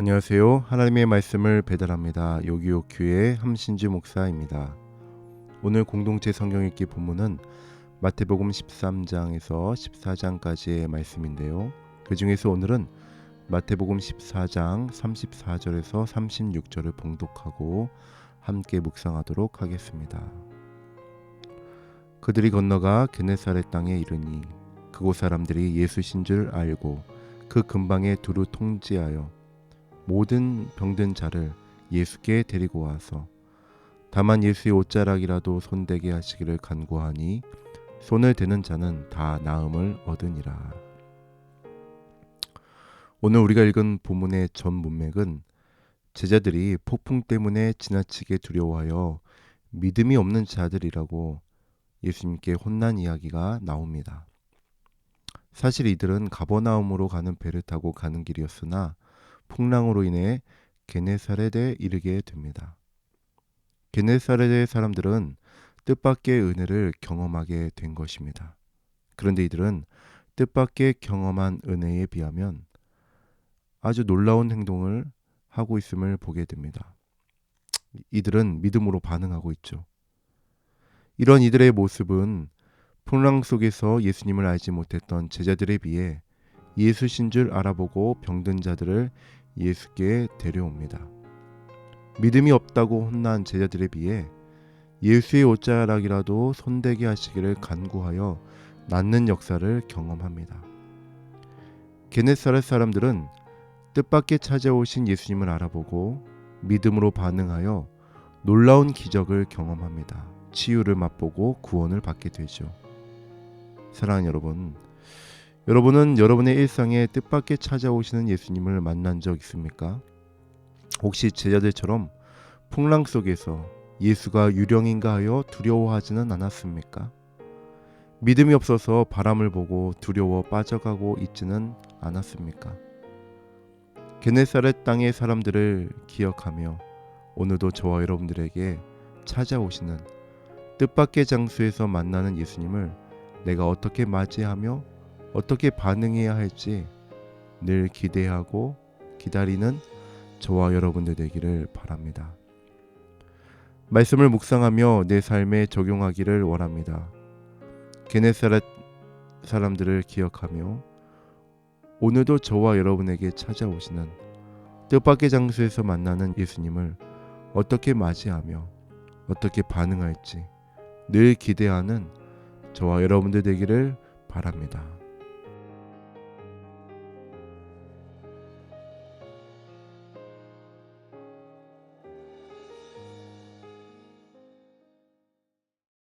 안녕하세요. 하나님의 말씀을 배달합니다. 요기요큐의 함신주 목사입니다. 오늘 공동체 성경 읽기 본문은 마태복음 13장에서 14장까지의 말씀인데요. 그 중에서 오늘은 마태복음 14장 34절에서 36절을 봉독하고 함께 묵상하도록 하겠습니다. 그들이 건너가 게네사렛 땅에 이르니 그곳 사람들이 예수신 줄 알고 그 근방에 두루 통지하여 모든 병든 자를 예수께 데리고 와서 다만 예수의 옷자락이라도 손대게 하시기를 간구하니 손을 대는 자는 다 나음을 얻으니라. 오늘 우리가 읽은 본문의 전 문맥은 제자들이 폭풍 때문에 지나치게 두려워하여 믿음이 없는 자들이라고 예수님께 혼난 이야기가 나옵니다. 사실 이들은 가버나움으로 가는 배를 타고 가는 길이었으나 풍랑으로 인해 게네사렛에 이르게 됩니다. 게네사렛의 사람들은 뜻밖의 은혜를 경험하게 된 것입니다. 그런데 이들은 뜻밖의 경험한 은혜에 비하면 아주 놀라운 행동을 하고 있음을 보게 됩니다. 이들은 믿음으로 반응하고 있죠. 이런 이들의 모습은 풍랑 속에서 예수님을 알지 못했던 제자들에 비해 예수신 줄 알아보고 병든 자들을 예수께 데려옵니다. 믿음이 없다고 혼난 제자들에 비해 예수의 옷자락이라도 손대게 하시기를 간구하여 낫는 역사를 경험합니다. 게네사렛 사람들은 뜻밖의 찾아오신 예수님을 알아보고 믿음으로 반응하여 놀라운 기적을 경험합니다. 치유를 맛보고 구원을 받게 되죠. 사랑하는 여러분, 여러분은 여러분의 일상에 뜻밖의 찾아오시는 예수님을 만난 적 있습니까? 혹시 제자들처럼 풍랑 속에서 예수가 유령인가 하여 두려워하지는 않았습니까? 믿음이 없어서 바람을 보고 두려워 빠져가고 있지는 않았습니까? 게네사렛 땅의 사람들을 기억하며 오늘도 저와 여러분들에게 찾아오시는 뜻밖의 장소에서 만나는 예수님을 내가 어떻게 맞이하며 어떻게 반응해야 할지 늘 기대하고 기다리는 저와 여러분들 되기를 바랍니다. 말씀을 묵상하며 내 삶에 적용하기를 원합니다. 게네사렛 사람들을 기억하며 오늘도 저와 여러분에게 찾아오시는 뜻밖의 장소에서 만나는 예수님을 어떻게 맞이하며 어떻게 반응할지 늘 기대하는 저와 여러분들 되기를 바랍니다.